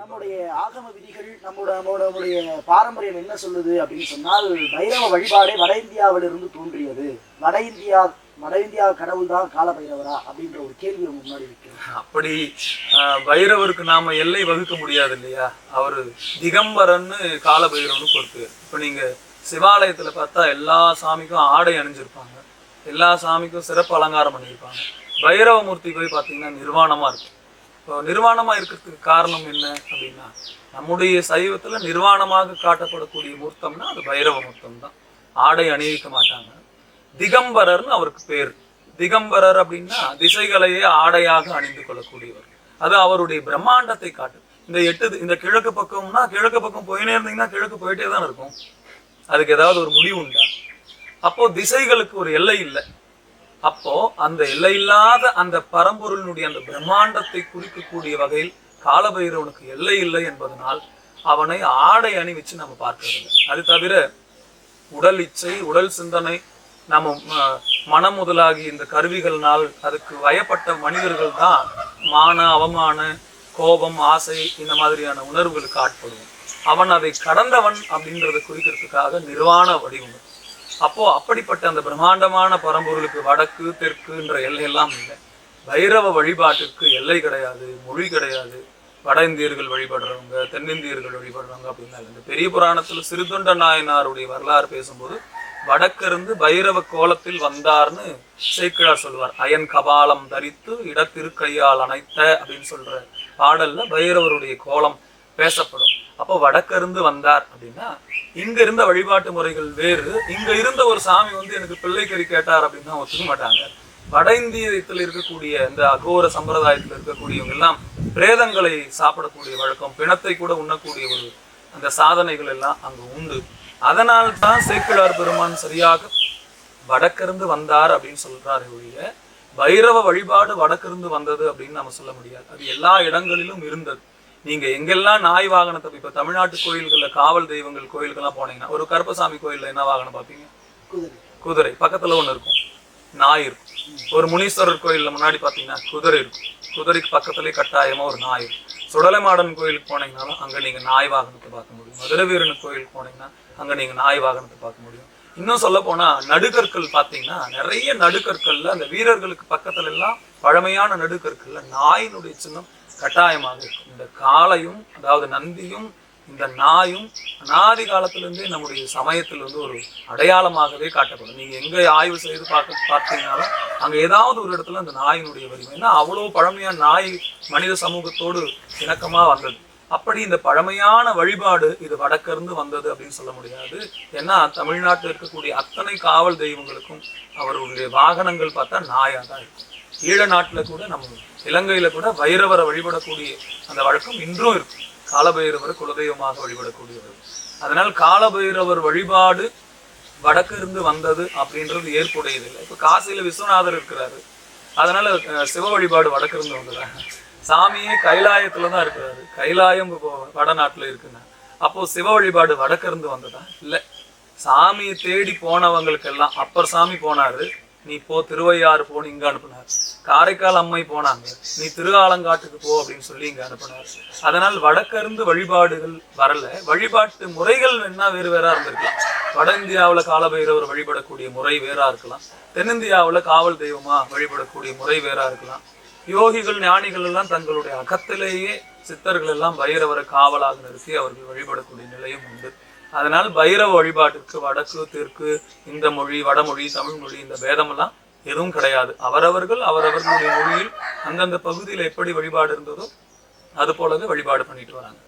நம்முடைய ஆகம விதிகள் நம்மளோட நம்மோட நம்முடைய பாரம்பரியம் என்ன சொல்லுது அப்படின்னு சொன்னால் பைரவ வழிபாடே வட இந்தியாவிலிருந்து தோன்றியது. வட இந்தியா வட இந்தியா கடவுள் தான் கால பைரவரா அப்படின்ற ஒரு கேள்வி முன்னாடி வைக்கிறேன் அப்படி பைரவருக்கு நாம எல்லை வகுக்க முடியாது இல்லையா? அவர் திகம்பரன்னு கால பைரவனு கொடுத்து இப்போ நீங்க சிவாலயத்துல பார்த்தா எல்லா சாமிக்கும் ஆடை அணிஞ்சிருப்பாங்க. எல்லா சாமிக்கும் சிறப்பு அலங்காரம் பண்ணியிருப்பாங்க. பைரவமூர்த்தி போய் பார்த்தீங்கன்னா நிர்வாணமா இருக்கும் இப்போ நிர்வாணமா இருக்கிறதுக்கு காரணம் என்ன அப்படின்னா நம்முடைய சைவத்துல நிர்வாணமாக காட்டப்படக்கூடிய மூர்த்தம்னா அது பைரவ மூர்த்தம் தான் ஆடை அணிவிக்க மாட்டாங்க. திகம்பரர்னு அவருக்கு பேர். திகம்பரர் அப்படின்னா திசைகளையே ஆடையாக அணிந்து கொள்ளக்கூடியவர். அது அவருடைய பிரம்மாண்டத்தை காட்டும். இந்த எட்டு இந்த கிழக்கு பக்கம்னா கிழக்கு பக்கம் போயினே இருந்தீங்கன்னா கிழக்கு போயிட்டே தான் இருக்கும். அதுக்கு ஏதாவது ஒரு முடிவு உண்டா? அப்போ திசைகளுக்கு ஒரு எல்லை இல்லை. அப்போ அந்த எல்லையில்லாத அந்த பரம்பொருளினுடைய அந்த பிரம்மாண்டத்தை குறிக்கக்கூடிய வகையில் காலபைரவனுக்கு எல்லை இல்லை என்பதனால் அவனை ஆடை அணிவிச்சு நம்ம பார்க்கறதில்லை அது தவிர உடல் இச்சை உடல் சிந்தனை நம்ம மனம் முதலாகி இந்த கருவிகள்னால் அதுக்கு வயப்பட்ட மனிதர்கள் தான் மான அவமான கோபம் ஆசை இந்த மாதிரியான உணர்வுகளுக்கு ஆட்படுவோம். அவன் அதை கடந்தவன் அப்படின்றத குறிக்கிறதுக்காக நிர்வாண வடிவம். அப்போ அப்படிப்பட்ட அந்த பிரம்மாண்டமான பரம்பொருளுக்கு வடக்கு தெற்குன்ற எல்லையெல்லாம் இல்லை. பைரவ வழிபாட்டிற்கு எல்லை கிடையாது மொழி கிடையாது. வட இந்தியர்கள் வழிபடுறவங்க தென்னிந்தியர்கள் வழிபடுறவங்க அப்படின்னா இந்த பெரிய புராணத்துல சிறுதொண்ட நாயனாருடைய வரலாறு பேசும்போது வடக்கிருந்து பைரவ கோலத்தில் வந்தார்னு சேக்கிழார் சொல்வார். அயன் கபாலம் தரித்து இடத்திருக்கையால் அணைத்த அப்படின்னு சொல்ற பாடல்ல பைரவருடைய கோலம் பேசப்படும். அப்போ வடக்கிருந்து வந்தார் அப்படின்னா இங்க இருந்த வழிபாட்டு முறைகள் வேறு. இங்க இருந்த ஒரு சாமி வந்து எனக்கு பிள்ளைக்கறி கேட்டார் அப்படின்னா ஒத்துக்க மாட்டாங்க. வட இந்தியத்தில் இருக்கக்கூடிய இந்த அகோர சம்பிரதாயத்தில் இருக்கக்கூடியவங்க எல்லாம் பிரேதங்களை சாப்பிடக்கூடிய வழக்கம் பிணத்தை கூட உண்ணக்கூடிய ஒரு அந்த சாதனைகள் எல்லாம் அங்கு உண்டு. அதனால் தான் சேக்கிழார் பெருமான் சரியாக வடக்கிருந்து வந்தார் அப்படின்னு சொல்றாரு ஒழிய பைரவ வழிபாடு வடக்கிருந்து வந்தது அப்படின்னு நம்ம சொல்ல முடியாது. அது எல்லா இடங்களிலும் இருந்தது. நீங்க எங்கெல்லாம் நாய் வாகனத்தை இப்ப தமிழ்நாட்டு கோயில்கள்ல காவல் தெய்வங்கள் கோயிலுக்கெல்லாம் போனீங்கன்னா ஒரு கருப்பசாமி கோயில்ல என்ன வாகனம் பார்ப்பீங்க? குதிரை. பக்கத்துல ஒண்ணு இருக்கும். நாய் இருக்கும். ஒரு முனீஸ்வரர் கோயில்ல முன்னாடி பாத்தீங்கன்னா குதிரை இருக்கும். குதிரைக்கு பக்கத்துலயே கட்டாயமா ஒரு நாய் இருக்கும். சுடலைமாடன் கோயிலுக்கு போனீங்கன்னாலும் அங்க நீங்க நாய் வாகனத்தை பார்க்க முடியும். மதுரை வீரன் கோயிலுக்கு போனீங்கன்னா அங்க நீங்க நாய் வாகனத்தை பார்க்க முடியும். இன்னும் சொல்ல போனா நடுகற்கள் பாத்தீங்கன்னா நிறைய நடுகற்கள்ல அந்த வீரர்களுக்கு பக்கத்துல எல்லாம் பழமையான நடுகற்கள்ல நாயினுடைய சின்னம் கட்டாயமாக இருக்கும். இந்த காளையும் அதாவது நந்தியும் இந்த நாயும் அநாதி காலத்திலிருந்தே நம்முடைய சமயத்தில் வந்து ஒரு அடையாளமாகவே காட்டப்படும். நீங்கள் எங்கே ஆய்வு செய்து பார்க்க பார்த்தீங்கனாலும் அங்கே ஏதாவது ஒரு இடத்துல அந்த நாயினுடைய வரிமை ஏன்னா அவ்வளோ பழமையான நாய் மனித சமூகத்தோடு இணக்கமாக வந்தது. அப்படி இந்த பழமையான வழிபாடு இது வடக்கிருந்து வந்தது அப்படின்னு சொல்ல முடியாது. ஏன்னா தமிழ்நாட்டில் இருக்கக்கூடிய அத்தனை காவல் தெய்வங்களுக்கும் அவர்களுடைய வாகனங்கள் பார்த்தா நாயாக தான் இருக்கும். ஈழ நாட்டில் கூட நம்ம இலங்கையில் கூட வைரவரை வழிபடக்கூடிய அந்த வழக்கம் இன்றும் இருக்கும் காலபைரவர் குலதெய்வமாக வழிபடக்கூடியவர். அதனால் காலபைரவர் வழிபாடு வடக்கு இருந்து வந்தது அப்படின்றது ஏற்புடையதில்லை. இப்போ காசியில் விஸ்வநாதர் இருக்கிறாரு. அதனால சிவ வழிபாடு வடக்கு இருந்து வந்ததாங்க சாமியே கைலாயத்துல தான் இருக்கிறாரு. கைலாயம் இப்போ வடநாட்டில் இருக்குங்க அப்போ சிவ வழிபாடு வடக்கு இருந்து வந்ததா? இல்லை. சாமியை தேடி போனவங்களுக்கெல்லாம் அப்பர் சாமி போனாரு. நீ இப்போ திருவையாறு போன்னு இங்கே அனுப்புனார். காரைக்கால் அம்மை போனாங்க. நீ திருஆலங்காட்டுக்கு போ அப்படின்னு சொல்லி இங்க அனுப்பினார் அதனால் வடக்கருந்து வழிபாடுகள் வரல. வழிபாட்டு முறைகள் வேணா வேறு வேறா இருந்திருக்கலாம். வட இந்தியாவுல காலபைரவர் வழிபடக்கூடிய முறை வேறா இருக்கலாம். தென்னிந்தியாவுல காவல் தெய்வமா வழிபடக்கூடிய முறை வேறா இருக்கலாம். யோகிகள் ஞானிகள் எல்லாம் தங்களுடைய அகத்திலேயே சித்தர்கள் எல்லாம் பைரவரை காவலாக நிறுத்தி அவர்கள் வழிபடக்கூடிய நிலையும் உண்டு. அதனால் பைரவ வழிபாட்டிற்கு வடக்கு தெற்கு இந்த மொழி வடமொழி தமிழ் மொழி இந்த பேதமெல்லாம் எதுவும் கிடையாது. அவரவர்கள் அவரவர்களுடைய மொழியில் அந்தந்த பகுதியில் எப்படி வழிபாடு இருந்ததோ அது போலவே வழிபாடு பண்ணிட்டு வராங்க.